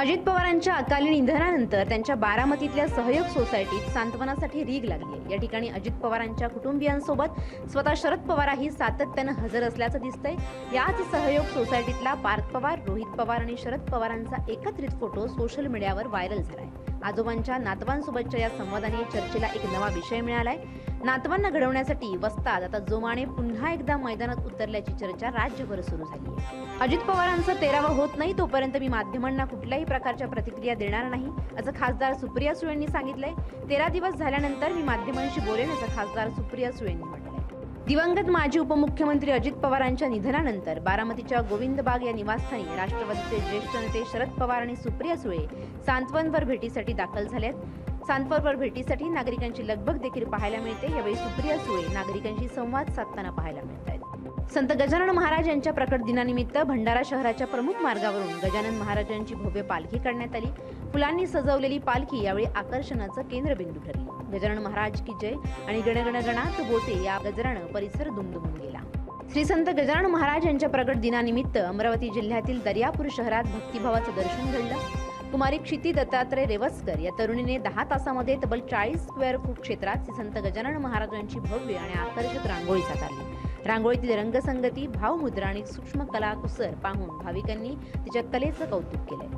अजित पवारांच्या अकाली निधनानंतर त्यांच्या बारामतीतल्या सहयोग सोसायटीत सांत्वनासाठी रीग लागली आहे. या ठिकाणी अजित पवारांच्या कुटुंबियांसोबत स्वतः शरद पवारही सातत्यानं हजर असल्याचं दिसतंय. याच सहयोग सोसायटीतला पार्थ पवार रोहित पवार आणि शरद पवारांचा एकत्रित फोटो सोशल मीडियावर व्हायरल झालाय. आजोबांच्या नातवांसोबतच्या या संवादाने चर्चेला एक नवा विषय मिळालाय. नातवांना घडवण्यासाठी वस्ताद आता जोमाने पुन्हा एकदा मैदानात उतरल्याची चर्चा राज्यभर सुरू झाली आहे. अजित पवारांचं तेरावं होत नाही तोपर्यंत मी माध्यमांना कुठल्याही प्रकारच्या प्रतिक्रिया देणार नाही असं खासदार सुप्रिया सुळेंनी सांगितलंय. तेरा दिवस झाल्यानंतर मी माध्यमांशी बोलेन असं खासदार सुप्रिया सुळेंनी म्हटलं दिवंगत माजी उपमुख्यमंत्री अजित पवारांच्या निधनानंतर बारामतीच्या गोविंद बाग या निवासस्थानी राष्ट्रवादीचे ज्येष्ठ नेते शरद पवार आणि सुप्रिया सुळे सांत्वनपर भेटीसाठी दाखल झाल्यात सांत्वनपर भेटीसाठी नागरिकांची लगबग देखील पाहायला मिळते. यावेळी सुप्रिया सुळे नागरिकांशी संवाद साधताना पाहायला मिळत आहेत संत गजानन महाराज यांच्या प्रकट दिनानिमित्त भंडारा शहराच्या प्रमुख मार्गावरून गजानन महाराजांची भव्य पालखी करण्यात आली. फुलांनी सजवलेली पालखी यावेळी आकर्षणाचं केंद्रबिंदू ठरली. गजानन महाराज की जय आणि गणगण गणात बोते या गजरानं परिसर दुमदुमून गेला. श्री संत गजानन महाराज यांच्या प्रकट दिनानिमित्त अमरावती जिल्ह्यातील दर्यापूर शहरात भक्तिभावाचं दर्शन घडलं. कुमारी क्षिती दत्तात्रय रेवस्कर या तरुणीने दहा तासामध्ये तब्बल चाळीस स्क्वेअर फूट क्षेत्रात संत गजानन महाराजांची भव्य आणि आकर्षक रांगोळी साकारली. रांगोळीतील रंगसंगती भावमुद्रा आणि सूक्ष्म कलाकुसर पाहून भाविकांनी तिच्या कलेचं कौतुक केलंय.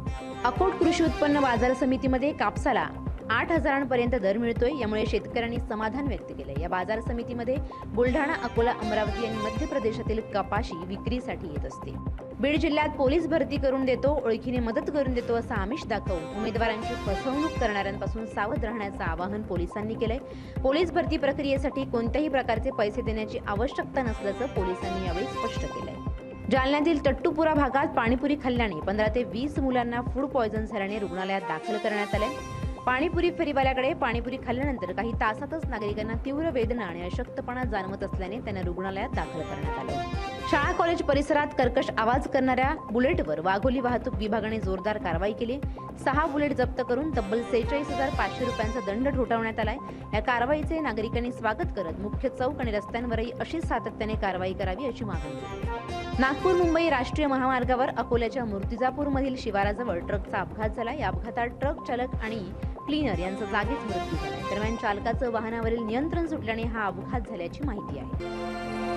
अकोट कृषी उत्पन्न बाजार समितीमध्ये कापसाला आठ हजारांपर्यंत दर मिळतोय यामुळे शेतकऱ्यांनी समाधान व्यक्त केलंय. या बाजार समितीमध्ये बुलढाणा अकोला अमरावती आणि मध्य प्रदेशातील कपाशी विक्रीसाठी येत असते. बीड जिल्ह्यात पोलीस भरती करून देतो ओळखीने मदत करून देतो असं आमिष दाखवून उमेदवारांची फसवणूक करणाऱ्यांपासून सावध राहण्याचं आवाहन पोलिसांनी केलंय. पोलीस भरती प्रक्रियेसाठी कोणत्याही प्रकारचे पैसे देण्याची आवश्यकता नसल्याचं पोलिसांनी यावेळी स्पष्ट केलंय. जालन्यातील तट्टुपुरा भागात पाणीपुरी खाल्ल्याने पंधरा ते वीस मुलांना फूड पॉयझन झाल्याने रुग्णालयात दाखल करण्यात आले पाणीपुरी फेरीवाल्याकडे पाणीपुरी खाल्ल्यानंतर काही तासातच नागरिकांना तीव्र वेदना आणि अशक्तपणा जाणवत असल्याने त्यांना रुग्णालयात दाखल करण्यात आलं. शाळा कॉलेज परिसरात कर्कश आवाज करणाऱ्या बुलेटवर वाघोली वाहतूक विभागाने जोरदार कारवाई केली. सहा बुलेट जप्त करून तब्बल सेहेचाळीस हजार पाचशे रुपयांचा दंड ठोठावण्यात आलाय. या कारवाईचे नागरिकांनी स्वागत करत मुख्य चौक आणि रस्त्यांवरही अशीच सातत्याने कारवाई करावी अशी मागणी नागपूर मुंबई राष्ट्रीय महामार्गावर अकोल्याच्या मूर्तिजापूरमधील शिवाराजवळ ट्रकचा अपघात झाला. या अपघातात ट्रक चालक आणि क्लीनर यांचा जागीच मृत्यू झाला दरम्यान चालकाचं वाहनावरील नियंत्रण सुटल्याने हा अपघात झाल्याची माहिती आहे.